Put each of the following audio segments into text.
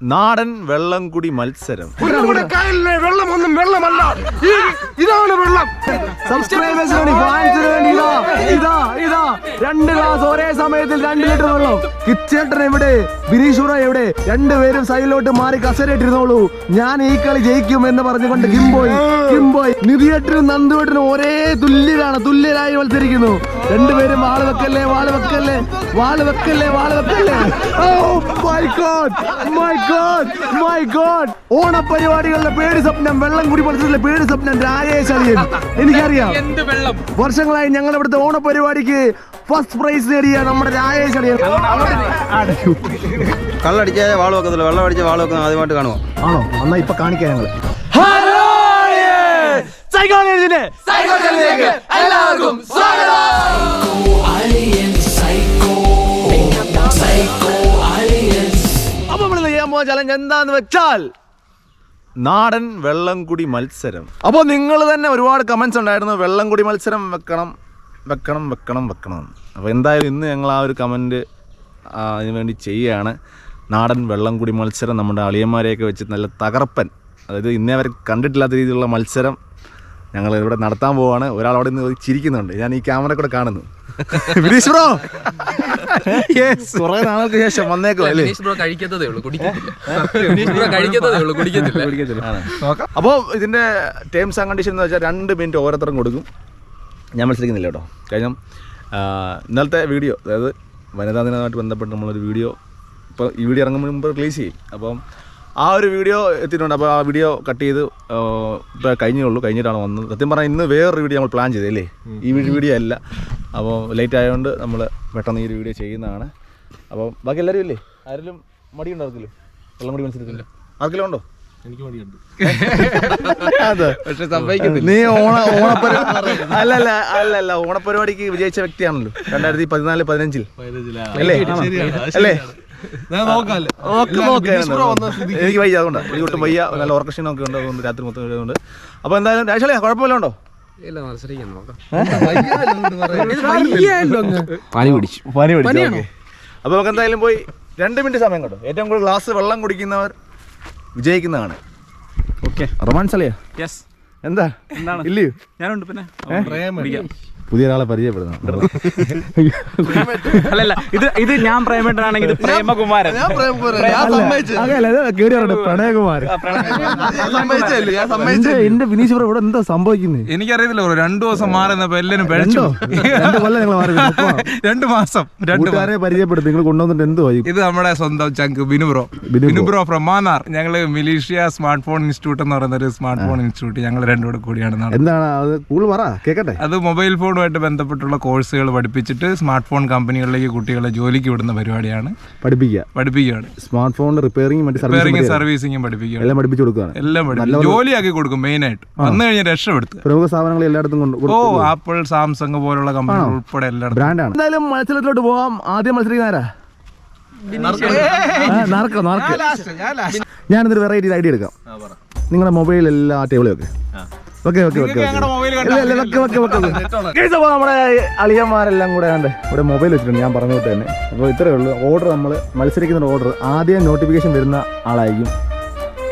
നാടൻ വെള്ളംകുടി മത്സരം. നമ്മുടെ വെള്ളം വെള്ളമൊന്നും വെള്ളമല്ല. ഇതാണ് വെള്ളം. സബ്സ്ക്രൈബേഴ്സിന് വേണ്ടി ഫാൻസിന് വേണ്ടി ഇതാ ഇതാ ഇതാ. രണ്ട് ഗ്ലാസ് ഒരേ സമയത്തിൽ രണ്ട് ലിറ്റർ വെള്ളം. കിച്ചേട്ടൻ എവിടെ? ബിനീഷുറ എവിടെ? രണ്ടുപേരും സൈഡിലോട്ട് മാറി കസരയിട്ടിരുന്നോളൂ. ഞാൻ ഈ കളി ജയിക്കും എന്ന് പറഞ്ഞുകൊണ്ട് കിംബോയ് കിംബോയ് നിധിയേട്ടനും നന്ദുവേട്ടനും ഒരേ തുല്യരാണ് തുല്യരായി മത്സരിക്കുന്നു. രണ്ടുപേരും വാൾ വെക്കല്ലേ വാൾ വെക്കല്ലേ വാൾ വെക്കല്ലേ വാൾ വെക്കല്ലേ? ഓ my God my God my God ഓണ പരിപാടികളുടെ പേടി സ്വപ്നം വെള്ളം കുടി മത്സരത്തിലെ പേടി സ്വപ്നം രാജേഷ് അളിയൻ. എനിക്കറിയാം. എന്ത് വെള്ളം? വർഷങ്ങളായി ഞങ്ങൾ ഇവിടുത്തെ ഓണ പരിപാടിക്ക് ഫസ്റ്റ് പ്രൈസ് നേടിയ നമ്മുടെ രാജേഷ് അളിയൻ. കള്ളടിച്ച വാൾ വെക്കത്തില്ല വെള്ളം അടിച്ച വാൾ വെക്കുന്നത് ആദ്യമായിട്ട് കാണുമോ ആണോ? എന്നാ ഇപ്പൊ കാണിക്കാം ഞങ്ങൾ. അപ്പൊ ചലഞ്ച് എന്താന്ന് വെച്ചാൽ നാടൻ വെള്ളംകുടി മത്സരം. അപ്പോൾ നിങ്ങൾ തന്നെ ഒരുപാട് കമൻസ് ഉണ്ടായിരുന്നു വെള്ളംകുടി മത്സരം വെക്കണം വെക്കണം വെക്കണം വെക്കണം. അപ്പോൾ എന്തായാലും ഇന്ന് ഞങ്ങൾ ആ ഒരു കമന്റ് അതിന് വേണ്ടി ചെയ്യുകയാണ് നാടൻ വെള്ളംകുടി മത്സരം നമ്മുടെ അളിയന്മാരെയൊക്കെ വെച്ച് നല്ല തകർപ്പൻ. അതായത് ഇന്നേ വരെ കണ്ടിട്ടില്ലാത്ത രീതിയിലുള്ള മത്സരം ഞങ്ങൾ ഇവിടെ നടത്താൻ പോവാണ്. ഒരാൾ അവിടെ നിന്ന് ചിരിക്കുന്നുണ്ട്. ഞാൻ ഈ ക്യാമറ കൂടെ കാണുന്നു. ബ്രോ! കുറേ നാൾക്ക് ശേഷം വന്നേക്കോ അല്ലേ? ബ്രോ കഴിക്കത്തതേ ഉള്ളൂ കുടിക്കത്തില്ല. കഴിക്കത്തതേ ഉള്ളൂ കുടിക്കത്തില്ല. അപ്പോൾ ഇതിന്റെ ടേംസ് ആൻഡ് കണ്ടീഷൻ എന്ന് വെച്ചാൽ രണ്ട് മിനിറ്റ് ഓരോരുത്തരും കൊടുക്കും. ഞാൻ മത്സരിക്കുന്നില്ല കേട്ടോ. കഴിഞ്ഞ ആ, ഇന്നലത്തെ വീഡിയോ അതായത് വനിതാ ദിനമായിട്ട് ബന്ധപ്പെട്ട് നമ്മളൊരു വീഡിയോ ഇപ്പോൾ ഈ വീഡിയോ ഇറങ്ങുമ്പോൾ മുമ്പ് റിലീസ് ചെയ്യും. അപ്പം ആ ഒരു വീഡിയോ എത്തിയിട്ടുണ്ട്. അപ്പോൾ ആ വീഡിയോ കട്ട് ചെയ്ത് ഇപ്പോൾ കഴിഞ്ഞേ ഉള്ളൂ. കഴിഞ്ഞിട്ടാണ് വന്നത്. സത്യം പറഞ്ഞാൽ ഇന്ന് വേറൊരു വീഡിയോ നമ്മൾ പ്ലാൻ ചെയ്തല്ലേ ഈ വീഡിയോ അല്ല. അപ്പോൾ ലേറ്റ് ആയതുകൊണ്ട് നമ്മൾ പെട്ടെന്ന് ഈ ഒരു വീഡിയോ ചെയ്യുന്നതാണ്. അപ്പോൾ ബാക്കി എല്ലാവരും ഇല്ലേ? ആരെങ്കിലും മടിയുണ്ടോ ആർക്കെങ്കിലും? വെള്ളം മടി മനസ്സിലാക്കില്ല ആർക്കെങ്കിലും ഉണ്ടോ? അതെ. പക്ഷെ സംഭവിക്കത്തില്ല. നീ ഓണ ഓണപ്പരിപാടി അല്ലല്ല അല്ലല്ല ഓണപ്പരിപാടിക്ക് വിജയിച്ച വ്യക്തിയാണല്ലോ. രണ്ടായിരത്തി പതിനാല് പതിനഞ്ചിൽ. അല്ലേ? അല്ലേ? എനിക്ക് വയ്യ അതുകൊണ്ടാണ് എനിക്ക് കൂട്ടും വയ്യ. നല്ല ഓർക്കഷൻ ഒക്കെ ഉണ്ട് അതുകൊണ്ട് രാത്രി മൊത്തം ഉണ്ട് അപ്പോൾ എന്തായാലും രാശാലേ കുഴപ്പമില്ല ഉണ്ടോ? പനി പിടിച്ചു. പനി പിടിച്ചു ഓക്കെ. അപ്പോൾ നമുക്ക് എന്തായാലും പോയി രണ്ട് മിനിറ്റ് സമയം കേട്ടോ. ഏറ്റവും കൂടുതൽ ഗ്ലാസ് വെള്ളം കുടിക്കുന്നവർ വിജയിക്കുന്നതാണ്. ഓക്കെ. റൊമാൻസ് അല്ലയോ യെസ് എന്താ? എന്താണ്? ഇല്ലയോ? ഞാനുണ്ട് പിന്നെ. പുതിയ ഒരാളെ പരിചയപ്പെടുന്നു അല്ലല്ല ഇത് ഇത് ഞാൻ പ്രേമേട്ടനാണെങ്കിൽ ഇത് പ്രേമകുമാരൻ. പ്രണയകുമാർ എന്റെ എന്റെ വിനീഷ് ബ്രോ ഇവിടെ എന്താ സംഭവിക്കുന്നത് എനിക്കറിയത്തില്ല ബ്രോ രണ്ടു ദിവസം മാറുന്നപ്പോ എല്ലാരും രണ്ടോ? രണ്ട് കൊല്ലം നിങ്ങൾ മാറി രണ്ടു മാസം രണ്ട് പേരെ പരിചയപ്പെടുത്തി നിങ്ങൾ കൊണ്ടുവന്നിട്ട് എന്ത് പോയി ഇത് നമ്മുടെ സ്വന്തം ചങ്ക് Binu bro. Binu bro. From Mannar ഞങ്ങൾ മിലീഷ്യ സ്മാർട്ട് ഫോൺ ഇൻസ്റ്റിറ്റ്യൂട്ട് എന്ന് പറയുന്ന ഒരു സ്മാർട്ട് ഫോൺ ഇൻസ്റ്റിറ്റ്യൂട്ട് ഞങ്ങൾ രണ്ടുകൂടെ കൂടിയാണ് എന്താണ് അത്? കൂടുതൽ പറ കേക്കട്ടെ. അത് മൊബൈൽ ഫോണുമായിട്ട് ബന്ധപ്പെട്ടുള്ള കോഴ്സുകൾ പഠിപ്പിച്ചിട്ട് സ്മാർട്ട് ഫോൺ കമ്പനികളിലേക്ക് കുട്ടികളെ ജോലിക്ക് വിടുന്ന പരിപാടിയാണ് പഠിപ്പിക്കുക. പഠിപ്പിക്കുകയാണ്. സ്മാർട്ട് ഫോൺ റിപ്പയറിംഗ് മറ്റു റിപ്പയറിംഗ് സർവീസിംഗും പഠിപ്പിക്കുക പഠിപ്പിക്കുകയാണ്. എല്ലാം പഠിപ്പിച്ചു കൊടുക്കുകയാണ്. എല്ലാം പഠിപ്പിക്കും ജോലിയാക്കി കൊടുക്കും മെയിൻ ആയിട്ട് വന്നു കഴിഞ്ഞാൽ രക്ഷപ്പെടുത്തുക. പ്രമുഖ സ്ഥാപനങ്ങൾ എല്ലായിടത്തും കൊണ്ട് ഓ ആപ്പിൾ സാംസങ് പോലുള്ള കമ്പനികൾ ഉൾപ്പെടെ എല്ലായിടത്തും. ബ്രാൻഡാണ്. എന്തായാലും മത്സരത്തിലോട്ട് പോവാം. ആദ്യം മത്സരിക്കുന്ന ആരാ ആ, നറുക്കോ നറുക്ക്. ഞാനിതൊരു വെറൈറ്റി ഐഡിയ എടുക്കാം. നിങ്ങളുടെ മൊബൈലിൽ എല്ലാ ടേബിളും വെക്ക് അപ്പോൾ നമ്മുടെ അളിയന്മാരെല്ലാം കൂടെ ഉണ്ട് ഇവിടെ മൊബൈൽ വെച്ചിട്ടുണ്ട് ഞാൻ പറഞ്ഞു വിട്ടു തന്നെ അപ്പോൾ ഇത്രയേ ഉള്ളൂ ഓർഡർ നമ്മൾ മത്സരിക്കുന്ന ഓർഡർ ആദ്യം നോട്ടിഫിക്കേഷൻ വരുന്ന ആളായിരിക്കും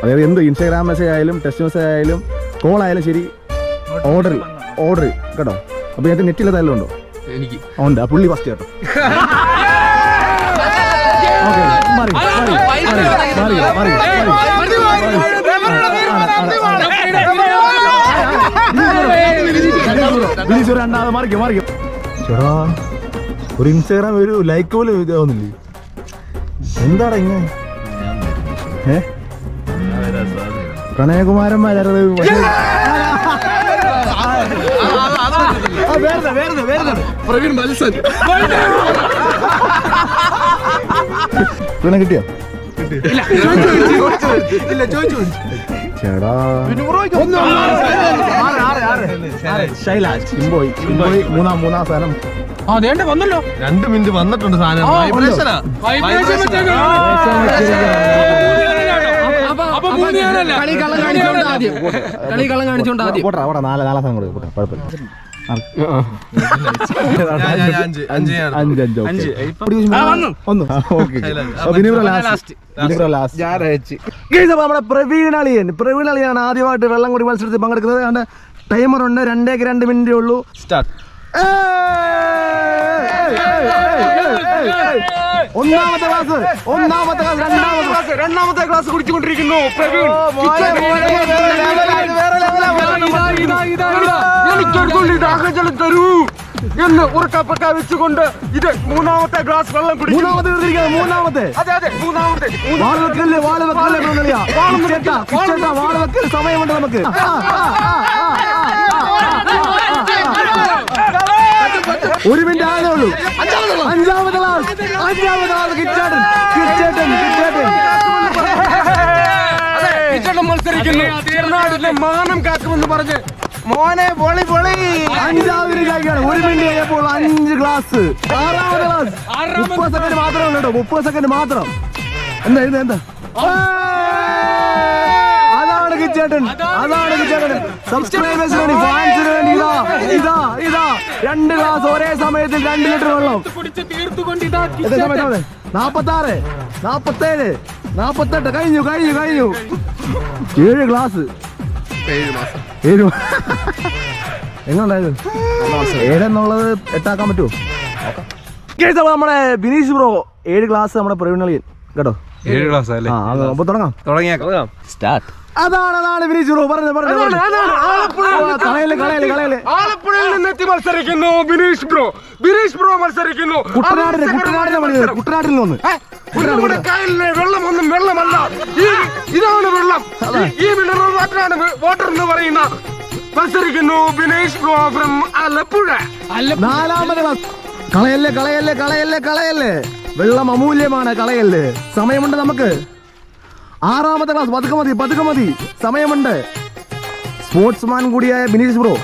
അതായത് എന്ത് ഇൻസ്റ്റാഗ്രാം മെസ്സേജ് ആയാലും ടെക്സ്റ്റ് മെസ്സേജ് ആയാലും കോൾ ആയാലും ശരി ഓർഡർ ഓർഡർ കേട്ടോ അപ്പോൾ ഇതിനകത്ത് തല്ലോ ഉണ്ടോ എനിക്ക് ഉണ്ട് ആ പുള്ളി ഫസ്റ്റ് കേട്ടോ ഓക്കെ മാറി മാറി മാറി മാറി മാറി ബിനീഷ് ഒരു രണ്ടാമത് മാറിക്കോ മാറിക്കോ. ചേടാ ഒരു ഇൻസ്റ്റാഗ്രാം ഒരു ലൈക്ക് പോലും ഇതാവുന്നില്ലേ? എന്താടാ ഇങ്ങനെ? ഏ? പ്രണയകുമാരന്മാരത് പ്രവീൺ മത്സൻ. കിട്ടിയോ? ചേടാ. ശൈലാജ് ചിമ്പോയി ചിമ്പോയി മൂന്നാം മൂന്നാം സ്ഥാനം ആ ദേണ്ട വന്നല്ലോ രണ്ട് മിനിറ്റ് വന്നിട്ടുണ്ട് സാധനം ആ, വൈബ്രേഷനാ വൈബ്രേഷൻ വെച്ചേക്കാം. അപ്പൊ- അപ്പൊ മൂന്ന് കളി കള്ളം കാണിച്ചോണ്ട് ആദ്യം കളി കള്ളം കാണിച്ചോണ്ട് ആദ്യം പോട്ടെ അവിടെ നാല് നാലാം സ്ഥാനം കൊടുക്കും പോട്ടെ കുഴപ്പമില്ല അഞ്ച് അഞ്ച് അഞ്ച് ഒന്ന് ഓക്കെ ലാസ്റ്റ് നമ്മുടെ പ്രവീണളിയൻ പ്രവീണളിയാണ് ആദ്യമായിട്ട് വെള്ളം കൂടി മത്സരത്തിൽ പങ്കെടുക്കുന്നത് ടൈമർ ഉണ്ട് രണ്ടേക്ക് രണ്ട് മിനിറ്റേ ഉള്ളൂ. സ്റ്റാർട്ട് ഒന്നാമത്തെ ക്ലാസ് ഒന്നാമത്തെ ക്ലാസ് രണ്ടാമത്തെ ക്ലാസ് രണ്ടാമത്തെ ക്ലാസ് കുടിച്ചുകൊണ്ടിരിക്കുന്നു. പ്രവീൺ എനിക്കൊരു ദാഹജലം തരൂ. എന്ന് ഉറക്കപ്പൊക്കെ വെച്ചുകൊണ്ട് ഇത് മൂന്നാമത്തെ ഗ്ലാസ് വെള്ളം കുടിക്കും മൂന്നാമത്തെ മൂന്നാമത്തെ. അതെ അതെ മൂന്നാമത്തെ. സമയമുണ്ട് നമുക്ക് ആ, ആ, ആ, ആ, ആ, ഒരു മിനിറ്റ് ആകെ ഉള്ളൂ. അഞ്ചാമത് ക്ലാസ് അഞ്ചാമത് ക്ലാസ് കിച്ചേട്ടൻ. കിച്ചേട്ടൻ കിച്ചേട്ടൻ മത്സരിക്കുന്നു. ചെറുനാടിന്റെ മാനം കാക്കുമെന്ന് പറഞ്ഞ് മോനെ പൊളി പൊളി. കഴിക്കാണ് ഒരു മിനിറ്റ് കഴിഞ്ഞപ്പോൾ അഞ്ച് ഗ്ലാസ് ആറാമത് ക്ലാസ്. മുപ്പത് സെക്കൻഡ് മാത്രമേ ഉള്ളൂ കേട്ടോ. മുപ്പത് സെക്കൻഡ് മാത്രം. എന്താ എന്താ എന്താ? കിച്ചേട്ടൻ അതാണ് ചേട്ടൻ സബ്സ്ക്രൈബേഴ്സിന് വേണ്ടി ഫാൻസിന് വേണ്ടി ഇതാ ഇതാ ഇതാ. രണ്ട് ഗ്ലാസ് ഒരേ സമയത്തിൽ രണ്ട് ലിറ്റർ വെള്ളം. നാപ്പത്താറ് സമയം നാപ്പത്തി ആറ് നാപ്പത്തേഴ് നാപ്പത്തെട്ട്. കഴിഞ്ഞു കഴിഞ്ഞു കഴിഞ്ഞു. ഏഴ് ഗ്ലാസ് ഏഴ് എങ്ങനെയുണ്ടായത് ഏഴെന്നുള്ളത് എട്ടാക്കാൻ പറ്റുമോ? നമ്മളെ നമ്മുടെ ബിനീഷ് ബ്രോ ഏഴ് ഗ്ലാസ് നമ്മുടെ പ്രവീണളിയൻ കേട്ടോ? ഏഴ് ഗ്ലാസ് അല്ലേ? അപ്പൊ തുടങ്ങാം. തുടങ്ങിയേക്കാം. അതാണ് അതാണ് വിനീത് ബ്രോ പറഞ്ഞു പറഞ്ഞു കളയല്ലേ കളയല്ലേ കളയല്ലേ ആലപ്പുഴയിൽ നിന്നെത്തി മത്സരിക്കുന്നു ബിനീഷ് ബ്രോ. ബിനീഷ് ബ്രോ മത്സരിക്കുന്നു. കുട്ടനാടിന്റെ കുട്ടനാടിനെ പണിയത് കുട്ടനാട്ടിൽ നിന്ന്. നമ്മുടെ കായലിലെ വെള്ളമൊന്നും വെള്ളമല്ല. ഇതാണ് വെള്ളം. ഈ മിനറൽ വാട്ടറാണ് വാട്ടർ എന്ന് പറയുന്ന മത്സരിക്കുന്നു ബിനീഷ് ബ്രോ ഫ്രം ആലപ്പുഴ. നാലാമത് ക്ലാസ്. കളയല്ലേ കളയല്ലേ കളയല്ലേ കളയല്ലേ. വെള്ളം അമൂല്യമാണ് കളയല്ലേ. സമയമുണ്ട് നമുക്ക്. ആറാമത്തെ ക്ലാസ് പതുക്കെ മതി പതുക്കെ മതി. സമയമുണ്ട്. സ്പോർട്സ്മാൻ കൂടിയായ Bineesh bro.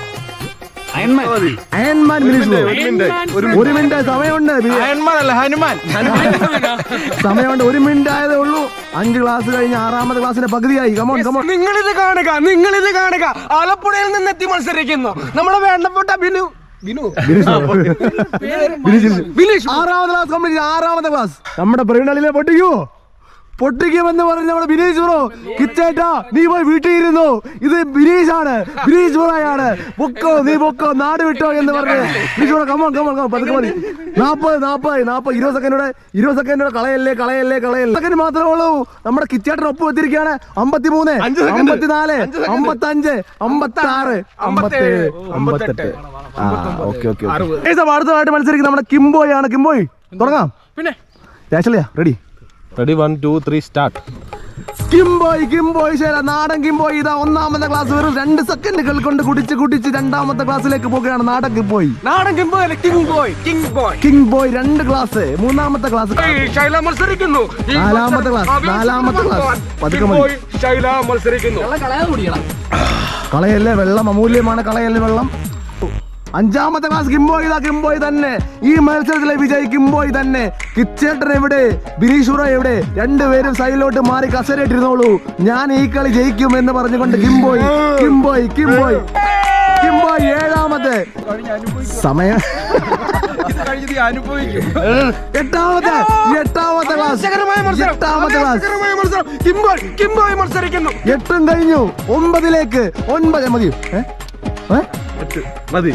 Ironman. Bineesh bro. ഒരു മിനിറ്റ് സമയമുണ്ട്. സമയമുണ്ട്. ഒരു മിനിറ്റ് ആയതേ ഉള്ളൂ. അഞ്ച് ക്ലാസ് കഴിഞ്ഞ് ആറാമത്തെ ക്ലാസ്സിന്റെ പകുതിയായി. കമോൺ കമോൺ നിങ്ങളിത് കാണുക നിങ്ങളിത് കാണുക. ആലപ്പുഴയിൽ നിന്ന് എത്തി മത്സരിക്കുന്നു. നമ്മുടെ വേണ്ടപ്പെട്ട ബിനു ആറാമത്തെ ക്ലാസ് കംപ്ലീറ്റ് ആറാമത്തെ ക്ലാസ് നമ്മുടെ പ്രീണലിനെ പൊട്ടിക്കുമോ പൊട്ടിക്കുമെന്ന് പറഞ്ഞ നമ്മുടെ ബിനീഷ് ബ്രോ കിച്ചേട്ടാ നീ പോയി വീട്ടിൽ ഇരുന്നു ഇത് ബിനീഷ് ആണ് ബിനീഷ് ബ്രോയാണ്. പൊക്കോ നീ പൊക്കോ നാട് വിട്ടോ എന്ന് പറഞ്ഞ് Bineesh bro come on come on come on പതുക്കെ മതി നാപ്പത് നാപ്പത് നാപ്പത് ഇരുപത് സെക്കൻഡോടെ ഇരുപത് സെക്കൻഡോടെ കളയല്ലേ കളയല്ലേ കളയല്ലേ. സെക്കൻഡ് മാത്രമേ ഉള്ളൂ. നമ്മുടെ കിച്ചേട്ടൻ ഒപ്പ് വെച്ചിരിക്കുകയാണ് അമ്പത്തിമൂന്ന് അമ്പത്തിനാല് നാല് അമ്പത്തി ആറ് അമ്പത്തേഴ്. അമ്പത്തെട്ട്. ആ ഓക്കെ ഓക്കെ അടുത്തതായിട്ട് മത്സരിക്കുന്ന നമ്മുടെ കിംബോയാണ്. ആണ് കിംബോയ്. തുടങ്ങാം. പിന്നെ? രാശലിയാ ready ready one two three start king boy king boy ശേര നാടൻ കിംബോയ് ഇതാ ഒന്നാമത്തെ ക്ലാസ് വെറും രണ്ട് സെക്കൻഡുകൾ കൊണ്ട് കുടിച്ച് കുടിച്ച് രണ്ടാമത്തെ ക്ലാസ്സിലേക്ക് പോകുകയാണ് നാടൻ കിംബോയ് നാടൻ king boy boy king boy. King boy. King boy രണ്ട് ക്ലാസ് മൂന്നാമത്തെ ക്ലാസ് ശൈല മത്സരിക്കുന്നു. നാലാമത്തെ ക്ലാസ്, നാലാമത്തെ ക്ലാസ്. പതുക്കെ മതി. ശൈല മത്സരിക്കുന്നു. കളയല്ലേ വെള്ളം? അമൂല്യമാണ് കളയല്ലേ വെള്ളം. അഞ്ചാമത്തെ ക്ലാസ് കിംബോയ് ഇതാ കിംബോയ് തന്നെ. ഈ മത്സരത്തിലെ വിജയ് കിംബോയ് തന്നെ. കിച്ചേട്ടൻ എവിടെ? ബിനീഷുറ എവിടെ? രണ്ടുപേരും സൈഡിലോട്ട് മാറി കസരയിട്ടിരുന്നോളൂ. ഞാൻ ഈ കളി ജയിക്കും എന്ന് പറഞ്ഞുകൊണ്ട് കിംബോയ് കിംബോയ് കിംബോയ് കിംബോയ് ഏഴാമത്തെ. സമയം എട്ടാമത്തെ എട്ടാമത്തെ ക്ലാസ് എട്ടാമത്തെ ക്ലാസ് എട്ടും കഴിഞ്ഞു. ഒമ്പതിലേക്ക്. ഒൻപത് മതിയോ ഏ? മതി.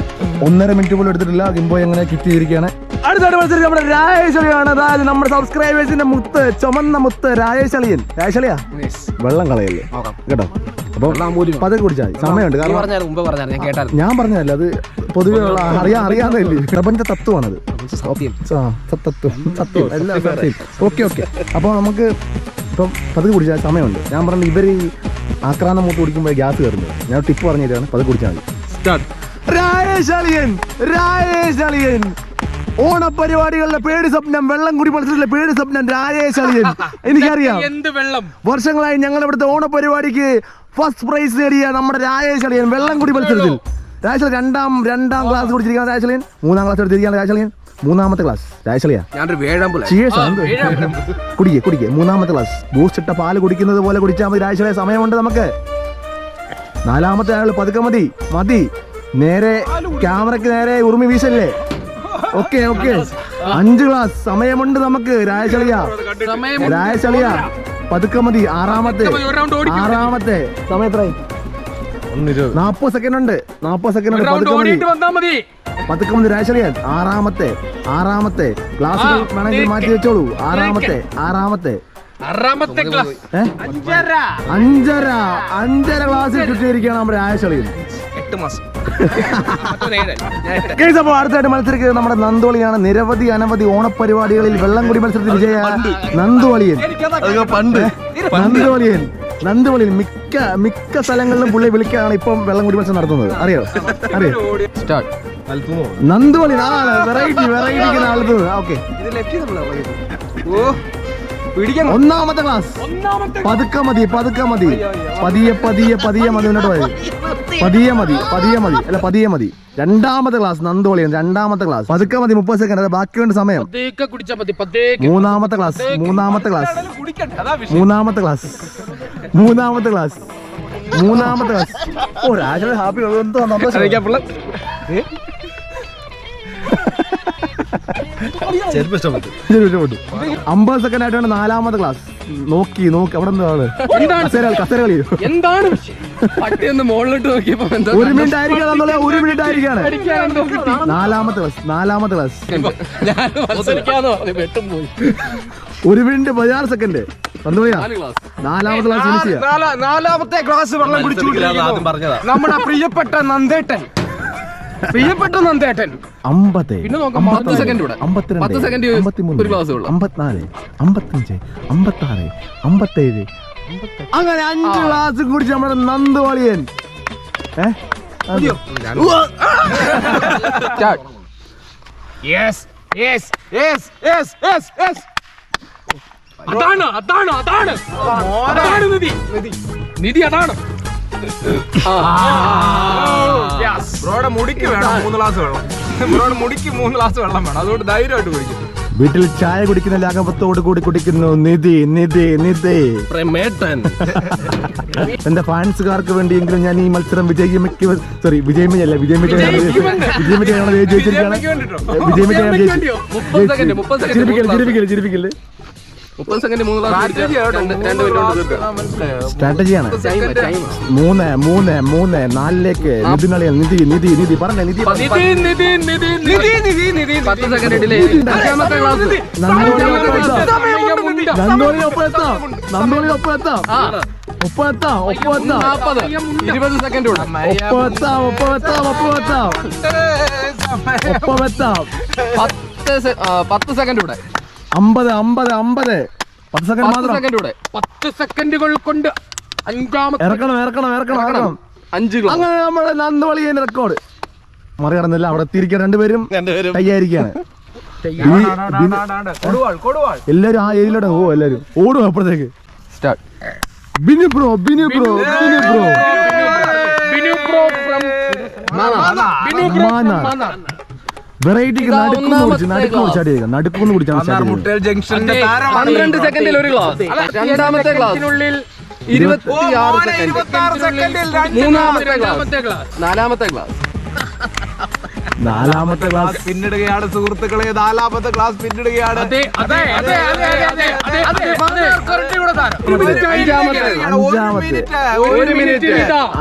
ഒന്നര മിനിറ്റ് പോലും എടുത്തിട്ടില്ല. ഗിംബോയ് എങ്ങനെ കിറ്റ് ചെയ്തിരിക്കുകയാണ്? അടുത്തായിട്ട് മത്സരം നമ്മുടെ രാജേഷ് അളിയാണ്. അതായത് നമ്മുടെ സബ്സ്ക്രൈബേഴ്സിന്റെ മുത്ത് ചുമന്ന മുത്ത് രാജേഷ് അളിയൻ. രാജേഷ് അളിയാ? വെള്ളം കളയല്ലേ? കേട്ടോ? അപ്പൊ പതുക്കെ കുടിച്ചാൽ സമയമുണ്ട് കാരണം ഞാൻ പറഞ്ഞതല്ല അത് പൊതുവെ ഉള്ള അറിയാൻ അറിയാന്നല്ലേ പ്രപഞ്ച തത്വമാണത് ഓക്കെ ഓക്കെ. അപ്പോൾ നമുക്ക് ഇപ്പം പതുക്കെ കുടിച്ചാൽ സമയമുണ്ട്. ഞാൻ പറഞ്ഞു ഇവർ ഈ ആക്രാന്തം മൂത്ത് കുടിക്കുമ്പോൾ ഗ്യാസ് കയറുന്നത്. ഞാൻ ടിപ്പ് പറഞ്ഞു തരാണ്. പതുക്കെ കുടിച്ചാൽ മതി. രാജേഷ് അളിയൻ രാജേഷ് അളിയൻ. ഓണപരിപാടികളുടെ പേടി സ്വപ്നം വെള്ളം കുടി മത്സരത്തിലെ പേടി സ്വപ്നം രാജേഷ് അലിയൻ എനിക്കറിയാം. എന്ത് വെള്ളം? വർഷങ്ങളായി ഞങ്ങൾ ഇവിടുത്തെ ഓണപരിപാടിക്ക് ഫസ്റ്റ് പ്രൈസ് നേടിയ നമ്മുടെ രാജേഷ് അലിയൻ വെള്ളം കുടി മത്സരത്തിൽ രാജേഷ് രണ്ടാം രണ്ടാം ക്ലാസ് കുടിച്ചിരിക്കുന്ന രാജേഷ് അളിയൻ. മൂന്നാം ക്ലാസ് എടുത്തിരിക്കുന്ന രാജേഷ് അളിയൻ. മൂന്നാമത്തെ ക്ലാസ് ഇത്. കുടിക്കേ കുടിക്കേ. മൂന്നാമത്തെ ക്ലാസ് ബൂസ്റ്റ് ഇട്ട പാൽ കുടിക്കുന്നത് പോലെ കുടിച്ചാൽ മതി രാജശലിയ സമയമുണ്ട് നമുക്ക്. നാലാമത്തെ ആൾ പതുക്കെ മതി. മതി. നേരെ ക്യാമറയ്ക്ക് നേരെ ഉറുമി വീശല്ലേ? Okay okay. അഞ്ച് ക്ലാസ് സമയമുണ്ട് നമുക്ക്. രായചളിയ രായചളിയ പതുക്കെ മതി. ആറാമത്തെ. ആറാമത്തെ. സമയം എത്രയായി? നാപ്പത് സെക്കൻഡ് ഉണ്ട്. നാപ്പത് സെക്കൻഡ് ഉണ്ട്. പതുക്കെ മതി. വന്നാ മതി. പതുക്കെ മതി ആറാമത്തെ. ആറാമത്തെ. ക്ലാസ് വേണമെങ്കിൽ മാറ്റി വെച്ചോളൂ. ആറാമത്തെ. ആറാമത്തെ. ആറാമത്തെ ക്ലാസ് അഞ്ചര. അഞ്ചര. അഞ്ചര ക്ലാസ്സിൽ കിട്ടിയിരിക്കുകയാണ് നമ്മുടെ ആയശളിയിൽ എട്ട് മാസം. Guys, അപ്പോൾ അടുത്തായിട്ട് മത്സരിക്കുന്നത് നമ്മുടെ നന്ദോളിയാണ് നിരവധി അനവധി ഓണപരിപാടികളിൽ വെള്ളംകുടി മത്സരത്തിൽ വിജയ നന്ദോളിയൻ പണ്ട്. നന്ദോളിയൻ നന്ദോളിയൻ മിക്ക മിക്ക സ്ഥലങ്ങളിലും പുള്ളി വിളിക്കാണ് ഇപ്പം വെള്ളംകുടി മത്സരം നടത്തുന്നത്. അറിയോ? അറിയോ? ആ വെറൈറ്റി വെറൈറ്റി ആളുകൾ ഓക്കെ ഒന്നാമത്തെ ക്ലാസ്. പതുക്കെ മതി പതുക്കെ മതി. പതിയെ പതിയെ പതിയെ മതി മുന്നോട്ട് പോയത് പതിയെ മതി പതിയെ മതി. അല്ല പതിയെ മതി. രണ്ടാമത്തെ ക്ലാസ് നന്ദോളി രണ്ടാമത്തെ ക്ലാസ്. പതുക്കെ മതി മുപ്പത് സെക്കൻഡ് അത് ബാക്കിയുണ്ട് സമയം. മൂന്നാമത്തെ ക്ലാസ് മൂന്നാമത്തെ ക്ലാസ്. മൂന്നാമത്തെ ക്ലാസ്. മൂന്നാമത്തെ ക്ലാസ്. മൂന്നാമത്തെ ക്ലാസ്. ഓ രാജ ഹാപ്പി എന്തോ സന്തോഷം. ചെരുപ്പ് ഇഷ്ടപ്പെട്ടു. ഇഷ്ടപ്പെട്ടു. അമ്പത് സെക്കൻഡ് ആയിട്ടാണ് നാലാമത്തെ ക്ലാസ് നോക്കി നോക്കി. അവിടെ എന്താണ്? കളി, കസേര കളി. എന്താണ് മുകളിലോട്ട് നോക്കിയപ്പോ ഒരു മിനിറ്റ് ആയിരിക്കാണ് ഒരു മിനിറ്റ് ആയിരിക്കാണ്. നാലാമത്തെ ക്ലാസ് നാലാമത്തെ ക്ലാസ് ഒരു മിനിറ്റ് പതിനാറ് സെക്കൻഡ് ക്ലാസ് നാലാമത്തെ ക്ലാസ് വെള്ളം കുടിച്ചു നമ്മുടെ പ്രിയപ്പെട്ട നന്ദേട്ടൻ. പ്രിയപ്പെട്ട നന്ദേട്ടൻ. സെക്കൻഡ് സെക്കൻഡ് ഒരു അങ്ങനെ അഞ്ച് ക്ലാസ് കുടിച്ച് നമ്മുടെ നന്ദവാളിയൻ. നിധി അതാണ്. ബ്രോയുടെ മുടിക്ക് വേണം മൂന്ന് ഗ്ലാസ് വെള്ളം. ബ്രോയുടെ മുടിക്ക് മൂന്ന് ഗ്ലാസ് വെള്ളം വേണം. അതുകൊണ്ട് ധൈര്യമായിട്ട് കുടിക്കും. വീട്ടിൽ ചായ കുടിക്കുന്ന ലാഘവത്തോട് കൂടി കുടിക്കുന്നു നിധി നിധി നിധി. പ്രമേട്ടൻ. എന്റെ ഫാൻസുകാർക്ക് വേണ്ടിയെങ്കിലും ഞാൻ ഈ മത്സരം വിജയിക്ക് സോറി വിജയിമല്ല വിജയമിക്കാണ് വിജയമിക്കാണ് ജയിച്ചിരിക്കുകയാണ് വിജയിമിക്ക് ഞാൻ ജയിച്ചു മുപ്പത് സെക്കൻഡ് മുപ്പത് സെക്കൻഡ് ചിരിപ്പിക്കൽ ചിരിപ്പിക്കൽ ചിരിപ്പിക്കൽ സ്ട്രാറ്റജിയാണ് മൂന്ന് മൂന്ന് മൂന്ന് നാലിലേക്ക് നിതിൻ അളിയൽ നിധി നിധി നിധി പറഞ്ഞ നിധി സെക്കൻഡ് പത്ത് സെക്കൻഡ് ഇവിടെ അമ്പത് അമ്പത് അമ്പത്. പത്ത് സെക്കൻഡ് പത്ത് മാത്രം. സെക്കൻഡ് കൂടെ പത്ത് സെക്കൻഡുകൾ കൊണ്ട് അഞ്ചാമത്തെ ഇറക്കണം ഇറക്കണം ഇറക്കണം ഇറക്കണം. അഞ്ച് അങ്ങനെ നമ്മുടെ റെക്കോർഡ് മറികടന്നില്ല അവിടെ എത്തിയിരിക്കുക രണ്ടുപേരും കയ്യായിരിക്കാണ് കൊടുവാൾ കൊടുവാൾ. എല്ലാരും ആ ഏരിയയിലോട്ട് ഓ എല്ലാരും. ഓടും അപ്പോഴത്തേക്ക് start Binu bro Binu bro Binu bro. Binu bro. From Binu bro Mannar. വെറൈറ്റിക്ക് നടുക്കൊന്ന് കുടിച്ച് നടുക്ക് കുടിച്ചാടിയേക്കാം നടുക്കൊന്ന് കുടിച്ചാൽ ജംഗ്ഷന്റെ പന്ത്രണ്ട് സെക്കൻഡിൽ ഒരു ഗ്ലാസ് രണ്ടാമത്തെ ഗ്ലാസിനുള്ളിൽ ഇരുപത്തിയാറ് സെക്കൻഡ് മൂന്നാമത്തെ ഗ്ലാസ് നാലാമത്തെ ഗ്ലാസ് നാലാമത്തെ ക്ലാസ് പിന്നിടുകയാണ് സുഹൃത്തുക്കളെ നാലാമത്തെ ക്ലാസ് പിന്നിടുകയാണ്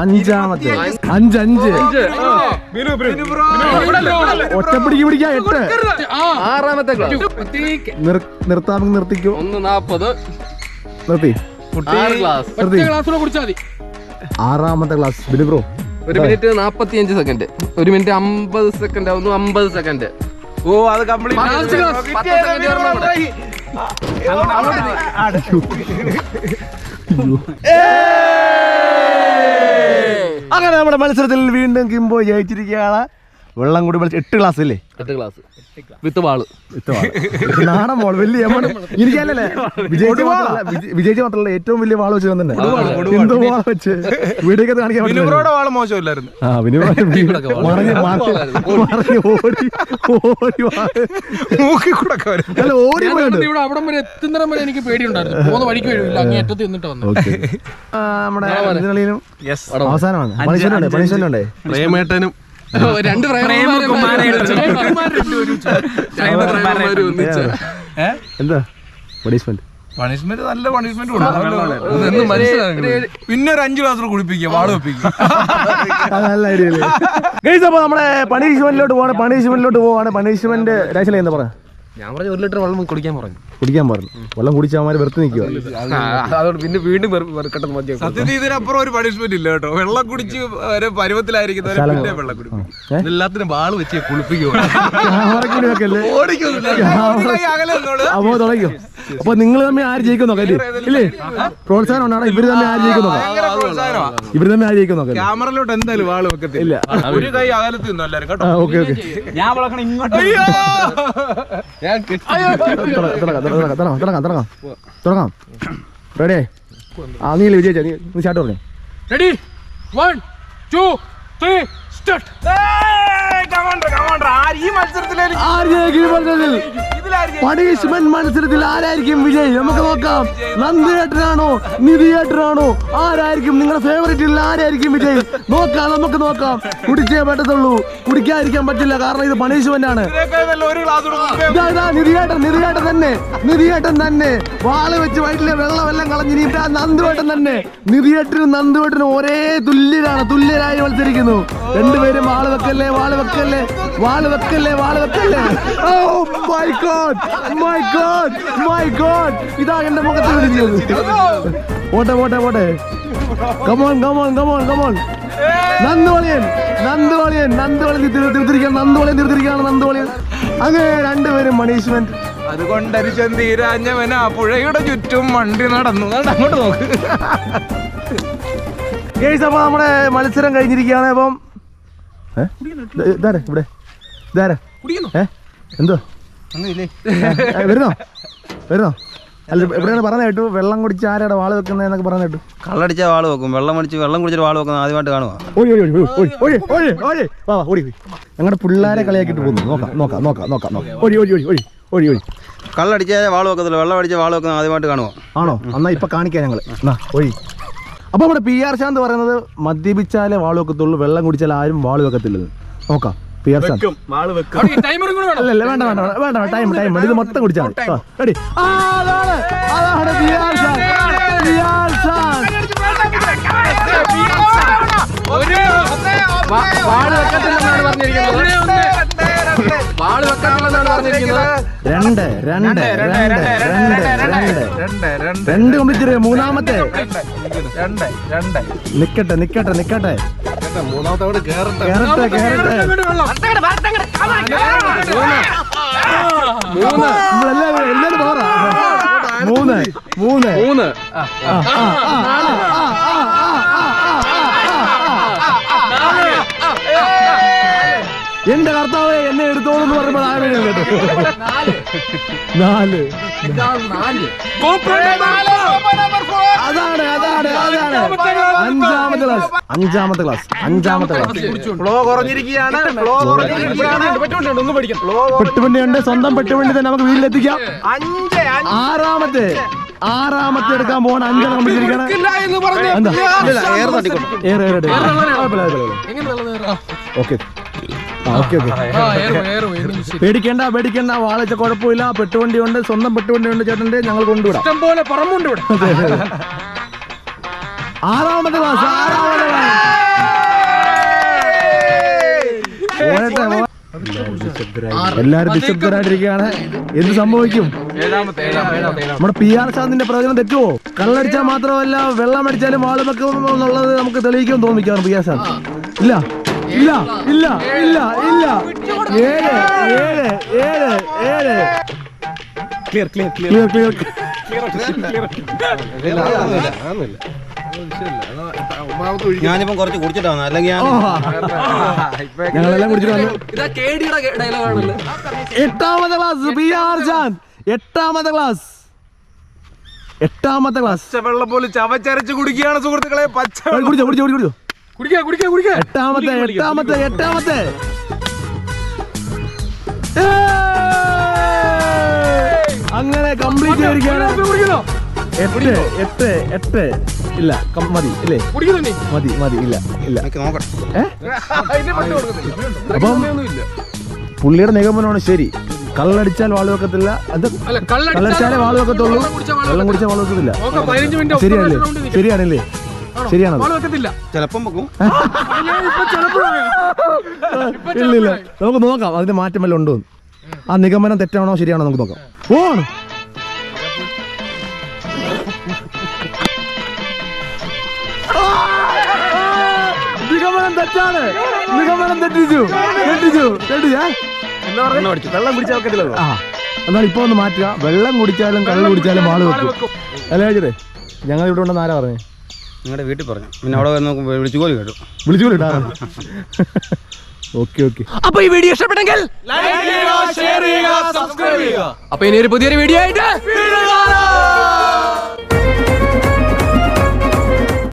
അഞ്ചാമത്തെ അഞ്ചഞ്ച് ഒറ്റപ്പിടിക്ക് പിടിക്കാം എട്ട് ആറാമത്തെ ക്ലാസ് നിർത്താമെങ്കിൽ നിർത്തിക്കോ ഒന്ന് നാപ്പത് നിർത്തി ക്ലാസ് ആറാമത്തെ ക്ലാസ് ബിലു ബ്രോ ഒരു മിനിറ്റ് നാപ്പത്തി അഞ്ച് സെക്കൻഡ് ഒരു മിനിറ്റ് അമ്പത് സെക്കൻഡ് ആവുന്നു അമ്പത് സെക്കൻഡ് ഓ അത് കംപ്ലീറ്റ് അങ്ങനെ നമ്മുടെ മത്സരത്തിൽ വീണ്ടും കിംബോ ജയിച്ചിരിക്കുകയാണ്. വെള്ളം കൂടി വിളിച്ച് എട്ട് ഗ്ലാസ് അല്ലേ എട്ട് ഗ്ലാസ് വിത്ത് വാൾ. വിത്ത് വാൾ. വലിയ ഇരിക്കാനല്ലേ? വിജയിച്ച് വിജയിച്ച് മാത്രമല്ല ഏറ്റവും വലിയ വാൾ വെച്ച് തന്നെ വാൾ വെച്ച്? വീടൊക്കെ കാണിക്കാൻ വാൾ ആ ഓടി. ഓടി ഓടി അവിടെ വരെ എത്തുന്നിടം വരെ എനിക്ക് പേടിയുണ്ടായിരുന്നു. വഴിക്ക് നമ്മുടെ അവസാനമാണ്. പ്രേമേട്ടനും രണ്ട് എന്താ? പണിഷ്മെന്റ് പണിഷ്മെന്റ് നല്ല പണിഷ്മെന്റ് കൊടുക്കും പിന്നെ ഒരു അഞ്ചു ക്ലാസ് കുടിപ്പിക്കുക വാൾ വെപ്പിക്കുക നമ്മുടെ പണിഷ്മെന്റിലോട്ട് പോവാണ്. പണിഷ്മെന്റിലോട്ട് പോവാണ്. പണിഷ്മെന്റ് രാശില എന്താ പറയാ ഞാൻ പറഞ്ഞു ഒരു ലിറ്റർ വെള്ളം കുടിക്കാൻ പറഞ്ഞു. കുടിക്കാൻ പറഞ്ഞു വെള്ളം കുടിച്ചവന്മാര് വെറുതെ നിൽക്കുക അതുകൊണ്ട് പിന്നെ വീണ്ടും വെറുക്കട്ടെ മദ്യം സത്യത്തിൽ ഇതിനപ്പുറം ഒരു പണിഷ്മെന്റ് ഇല്ല കേട്ടോ. വെള്ളം കുടിച്ച് ഒരു പരുവത്തിലായിരിക്കുന്നവരെ പിന്നെ വെള്ളം എല്ലാത്തിനും ബാൾ വെച്ച് നിന്നോളൂ. അപ്പോ തുടങ്ങിയോ? അപ്പൊ നിങ്ങൾ തമ്മിൽ ആര് ജയിക്കും നോക്കല്ലേ ഇല്ലേ? പ്രോത്സാഹനം ഉണ്ടാണ് ഇവർ തമ്മിൽ ആര് ജയിക്കും നോക്കാം. ഇവർ തമ്മിൽ ആര് ജയിക്കും നോക്കാം ക്യാമറയിലോട്ട് എന്തായാലും വാൾ വെക്കത്തില്ല. ഒരു കൈ അകലത്ത് നിന്നു എല്ലാരും കേട്ടോ? Okay okay. ഞാൻ വളക്കണം ഇങ്ങോട്ട്. തുടങ്ങാം തുടങ്ങാം തുടങ്ങാം തുടങ്ങാം തുടങ്ങാം റെഡി ആ നീ വിജയിച്ചാ. നീ സ്റ്റാർട്ട് പറഞ്ഞു. റെഡി വൺ ടു ത്രീ ഈ മത്സരത്തിൽ? പണിഷ്മെന്റ് മത്സരത്തിൽ ആരായിരിക്കും വിജയ്? നമുക്ക് നോക്കാം. നന്ദിയേട്ടനാണോ നിധിയേട്ടനാണോ ആരായിരിക്കും നിങ്ങളുടെ ഫേവറേറ്റിൽ ആരായിരിക്കും വിജയ്? നോക്കാം നമുക്ക് നോക്കാം. കുടിച്ചേ പറ്റത്തുള്ളൂ. കുടിക്കാതിരിക്കാൻ പറ്റില്ല. കാരണം ഇത് പണിഷ്മെന്റ് ആണ് നിധിയേട്ടൻ നിധിയേട്ടൻ തന്നെ. നിധിയേട്ടൻ തന്നെ. വാൾ വെച്ച് വയറ്റിലെ വെള്ളമെല്ലാം ആ നന്ദുവേട്ടൻ തന്നെ. നിധിയേട്ടനും നന്ദുവേട്ടനും ഒരേ തുല്യരാണ്. തുല്യരായി മത്സരിക്കുന്നു. രണ്ടുപേരും വാൾ വെക്കല്ലേ വാൾ വെക്കല്ലേ വാൾ വെക്കല്ലേ വാൾ വെക്കല്ലേ? ഓ my God my God my God ഇതാ എന്റെ മുഖത്ത് വിളിച്ചത് പോട്ടെ പോട്ടെ പോട്ടെ. Come on come on come on come on നന്ദുവളിയൻ നന്ദുവളിയൻ നന്ദുവളി തീർത്തിരിക്കാൻ നന്ദുവളിയൻ തീർത്തിരിക്കാണ് നന്ദുവളിയൻ. അങ്ങനെ രണ്ടുപേരും പണിഷ്മെന്റ് അതുകൊണ്ടൊരു ചെന്തീരാഞ്ഞവനാ പുഴയുടെ ചുറ്റും വണ്ടി നടന്നു. അങ്ങോട്ട് നോക്ക്. ഗേസ് അപ്പൊ നമ്മുടെ മത്സരം കഴിഞ്ഞിരിക്കുകയാണ്. അപ്പം ഇതാരാ ഇവിടെ? ഇതാരാ? ഏ? എന്തോ? വരുന്നോ? വരുന്നോ? അല്ല എവിടെയാണ് പറഞ്ഞ കേട്ടു. വെള്ളം കുടിച്ച് ആരാടെ വാൾ വെക്കുന്നതെന്നൊക്കെ പറഞ്ഞ കേട്ടു. കള്ളടിച്ച വാൾ വെക്കും. വെള്ളം കുടിച്ച് വെള്ളം കുടിച്ചിട്ട് വാൾ വെക്കുന്നത് ആദ്യമായിട്ട് കാണുക ഓടി ഓടി ഓടി ഓടി ഓടി ഓടി ഓടി വാ വാ ഓടി ഓടി. ഞങ്ങളുടെ പിള്ളേരെ കളിയാക്കിട്ട് പോകുന്നു. നോക്കാം നോക്കാം നോക്കാം നോക്കാം നോക്കാം. ഓടി ഓടി ഓടി ഓടി. ഓടി ഓടി. കള്ളടിച്ച വാൾ വെക്കത്തില്ല. വെള്ളം അടിച്ച വാൾ വെക്കുന്നത് ആദ്യമായിട്ട് കാണുമോ ആണോ? എന്നാ ഇപ്പൊ കാണിക്കാം ഞങ്ങൾ എന്നാ ഒഴി അപ്പൊ നമ്മുടെ പി ആർ ശാന്ത് പറയുന്നത് മദ്യപിച്ചാലേ വാൾ വെക്കത്തുള്ളൂ വെള്ളം കുടിച്ചാൽ ആരും വാൾ വെക്കത്തില്ലെന്ന്. നോക്കാം. P R Shanth. ടൈമറും കൂടെ വേണം അല്ല അല്ല വേണ്ട വേണ്ട വേണ്ട, വേണ്ട വേണ്ട ടൈം ടൈം ഇത് മൊത്തം കുടിച്ചാൽ റെഡി. അതാണ് അതാണ് P R Shanth. P R Shanth. വാൾ വെക്കത്തില്ലെന്നാണ് പറഞ്ഞിരിക്കുന്നത്. പക്കത്തുള്ളതാണ് പറഞ്ഞിരിക്കുന്നത് രണ്ട് രണ്ട് രണ്ട് രണ്ട് രണ്ട് രണ്ട് കമ്പിച്ചിട്ട് മൂന്നാമത്തെ രണ്ട് രണ്ട് നിക്കട്ടെ നിക്കട്ടെ നിക്കട്ടെ മൂന്നാമത്തെ അവിടെ കേറട്ടെ കേറട്ടെ കേറട്ടെ മൂന്ന് നമ്മളെല്ലാവരും എല്ലാവരും മാറാം മൂന്ന് മൂന്ന് മൂന്ന് ആ ആ എന്റെ കർത്താവ് എന്നെ എടുത്തോളൂ എന്ന് പറയുമ്പോൾ ആരും വീട് നാല്. അതാണ് അതാണ് അതാണ്. അഞ്ചാമത്തെ ക്ലാസ്. അഞ്ചാമത്തെ ക്ലാസ്. അഞ്ചാമത്തെ ക്ലാസ്. ഫ്ലോ കുറഞ്ഞിരിക്കുകയാണ്. ഫ്ലോ കുറഞ്ഞിരിക്കുകയാണ്. പെട്ടുവണ്ടിയുണ്ട് സ്വന്തം പെട്ടുവണ്ടി തന്നെ നമുക്ക് വീട്ടിലെത്തിക്കാം. അഞ്ച് അഞ്ച്. ആറാമത്തെ ആറാമത്തെ എടുക്കാൻ പോകണ അഞ്ചെണ്ണം പിടിച്ചിരിക്കണം എന്താ. ഓക്കെ. ആ ഓക്കെ ഓക്കെ. പേടിക്കേണ്ട പേടിക്കേണ്ട വാളിച്ച കുഴപ്പമില്ല. പെട്ടുവണ്ടി ഉണ്ട് സ്വന്തം പെട്ടുവണ്ടി ഉണ്ട് ചേട്ടന്റെ ഞങ്ങൾ കൊണ്ടുവിടാം. ഇഷ്ടം പോലെ പറമ്പുണ്ട് ഇവിടെ. ആറാമത്തെ ക്ലാസ് ആറാമത്തെ ക്ലാസ് എല്ലാരും നിശബ്ദരായിട്ടിരിക്കുകയാണ് എന്ത് സംഭവിക്കും? നമ്മുടെ പി ആർ ഷാദിന്റെ പ്രവചനം തെറ്റുവോ? കള്ളടിച്ചാൽ മാത്രമല്ല വെള്ളം അടിച്ചാലും എന്നുള്ളത് നമുക്ക് തെളിയിക്കാൻ തോന്നിക്കാറ് പി ആർ ഷാദ് ഇല്ല? ഇല്ല ഇല്ല ഇല്ല ഇല്ല. ഏഴ് ഏഴ് ഏഴ് ഏഴ്. ക്ലിയർ ക്ലിയർ ക്ലിയർ ക്ലിയർ ഞാനിപ്പം കുറച്ച് കുടിച്ചിട്ടാണ് അല്ലെങ്കിൽ ഞാൻ ഞങ്ങളെല്ലാം കുടിച്ചിട്ട് വന്നു. എട്ടാമത്തെ ക്ലാസ് പി ആർ ജാൻ. എട്ടാമത്തെ ക്ലാസ് എട്ടാമത്തെ ക്ലാസ് പച്ചവെള്ളം പോലെ ചവച്ചരച്ച് കുടിക്കുകയാണ് സുഹൃത്തുക്കളെ. പച്ച കുടിച്ചോ കുടിച്ചോ കുടിച്ചോ. കുടിക്കാ കുടിക്കാ കുടിക്കാ. എട്ടാമത്തെ എട്ടാമത്തെ എട്ടാമത്തെ. അങ്ങനെ കംപ്ലീറ്റ് ചെയ്തിരിക്കുകയാണ്. എട്ട് എട്ട് എട്ട്. ഇല്ല മതി ഇല്ലേ? നീ മതി മതി ഇല്ല ഇല്ല. അപ്പം പുള്ളിയുടെ നിഗമനമാണ് ശരി. കള്ളടിച്ചാൽ വാൾ വെക്കത്തില്ല. അത് കള്ളടിച്ചാലേ വാൾ വെക്കത്തുള്ളൂ. വെള്ളം കുടിച്ചാൽ വാൾ വെക്കത്തില്ല. ശരിയാണല്ലേ? ശരിയാണല്ലേ? വെക്കത്തില്ല. ചിലപ്പം വെക്കും. ഇല്ല ഇല്ല നമുക്ക് നോക്കാം. അതിന്റെ മാറ്റം വല്ലതും ഉണ്ടോ ആ നിഗമനം തെറ്റാണോ ശരിയാണോ നമുക്ക് നോക്കാം. ഓ നിഗമനം തെറ്റാണ്. നിഗമനം തെറ്റിച്ചു. തെറ്റിച്ചു. തെറ്റിച്ചു? വെള്ളം പിടിച്ചാൽ വെക്കത്തില്ലല്ലോ. ആ. എന്നാൽ ഇപ്പൊ ഒന്ന് മാറ്റുക. വെള്ളം കുടിച്ചാലും കള്ള് കുടിച്ചാലും ആൾ വെക്കും. അല്ലേ ഞങ്ങൾ ഇവിടെ ഉണ്ടെന്ന് ആരാ പറഞ്ഞേ? നിങ്ങളുടെ വീട്ടിൽ പറഞ്ഞു. പിന്നെ അവിടെ വന്ന് വിളിച്ചു പോലും കേട്ടു. വിളിച്ചു പോലും ഓക്കെ ഓക്കെ. അപ്പൊ ഈ വീഡിയോ ഇഷ്ടപ്പെട്ടെങ്കിൽ അപ്പൊ ഇനി ഒരു പുതിയൊരു വീഡിയോ ആയിട്ട്